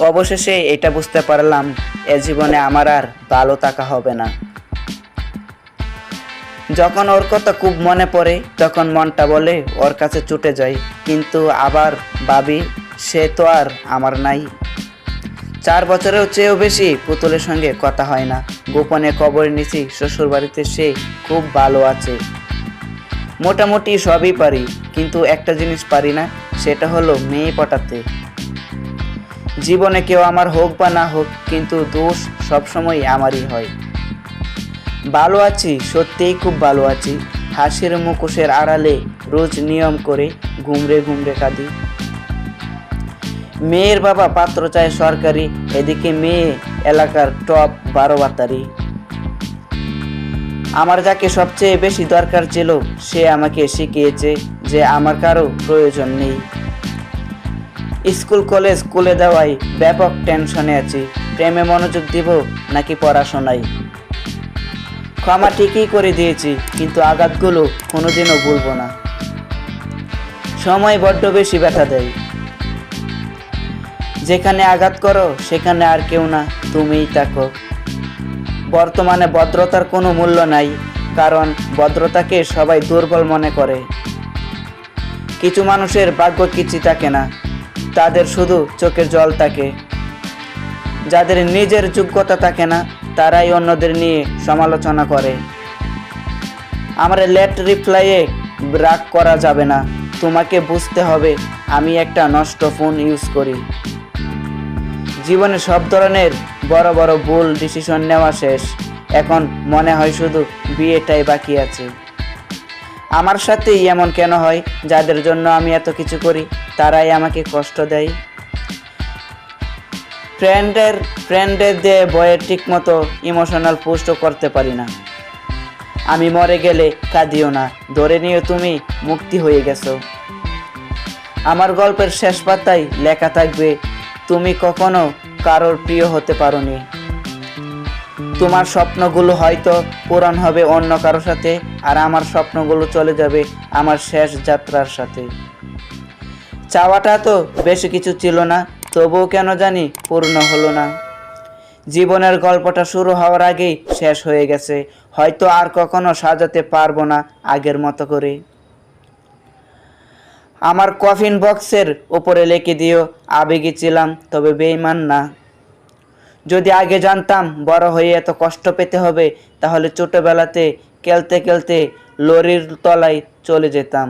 অবশেষে এটা বুঝতে পারলাম, এ জীবনে আমার আর ভালো থাকা হবে না। যখন ওর কথা খুব মনে পড়ে, তখন মনটা বলে, ওর কাছে ছুটে যায় কিন্তু আবার ভাবি, সে তো আর আমার নাই। চার বছরেও চেয়েও বেশি পুতুলের সঙ্গে কথা হয় না। গোপনে কবর নিছি শ্বশুর বাড়িতে সে খুব ভালো আছে। মোটামুটি সবই পারি, কিন্তু একটা জিনিস পারি না, সেটা হলো মেয়ে পটাতে। জীবনে কেউ আমার হোক বা না হোক, কিন্তু দোষ সবসময় আমারই হয়। ভালো আছি, সত্যিই খুব ভালো আছি। হাসির মুখোশের আড়ালে রোজ নিয়ম করে ঘুমরে ঘুমরে কাঁদি। মেয়ের বাবা পাত্র চায় সরকারি, এদিকে মেয়ে এলাকার টপ বারো বাতারি। আমার যাকে সবচেয়ে বেশি দরকার ছিল, সে আমাকে শিখিয়েছে যে আমার কারও প্রয়োজন নেই। স্কুল, কলেজ খুলে দেওয়ায় ব্যাপক টেনশনে আছি। প্রেমে মনোযোগ দিব নাকি পড়াশোনায়? ক্ষমা ঠিকই করে দিয়েছি, কিন্তু আঘাতগুলো কোনোদিনও ভুলবো না। সময় বড্ড বেশি ব্যথা দেয়। যেখানে আঘাত করো, সেখানে আর কেউ না, তুমিই থাকো। বর্তমানে ভদ্রতার কোনো মূল্য নাই, কারণ ভদ্রতাকে সবাই দুর্বল মনে করে। কিছু মানুষের ভাগ্য কিছু থাকে না তাদের শুধু চোখের জল থাকে। যাদের নিজের যোগ্যতা থাকে না, তারাই অন্যদের নিয়ে সমালোচনা করে। আমার লেট রিপ্লাইয়ে রাগ করা যাবে না। তোমাকে বুঝতে হবে, আমি একটা নষ্ট ফোন ইউজ করি। জীবনে সব ধরনের বড় বড় ভুল ডিসিশন নেওয়া শেষ। এখন মনে হয় শুধু বিয়েটাই বাকি আছে। আমার সাথেই এমন কেন হয়? যাদের জন্য আমি এত কিছু করি? তারাই আমাকে কষ্ট দেয়। ফ্রেন্ডের ফ্রেন্ডের দিয়ে ঠিক মতো ইমোশনাল পোস্টও করতে পারি না। আমি মরে গেলে কাঁদিও না, ধরে নিয়ে তুমি মুক্তি হয়ে গেছো। আমার গল্পের শেষ পাতায় লেখা থাকবে, তুমি কখনো কারোর প্রিয় হতে পারোনি। তোমার স্বপ্নগুলো হয়তো পূরণ হবে অন্য কারোর সাথে, আর আমার স্বপ্নগুলো চলে যাবে আমার শেষ যাত্রার সাথে। চাওয়াটা তো বেশি কিছু ছিল না, তবুও কেন জানি পূর্ণ হলো না। জীবনের গল্পটা শুরু হওয়ার আগেই শেষ হয়ে গেছে, হয়তো আর কখনো সাজাতে পারব না আগের মতো করে। আমার কফিন বক্সের উপরে লিখে দিও, আবেগে ছিলাম, তবে বেইমান না। যদি আগে জানতাম বড় হয়ে এত কষ্ট পেতে হবে, তাহলে ছোটবেলাতে খেলতে খেলতে লরির তলায় চলে যেতাম।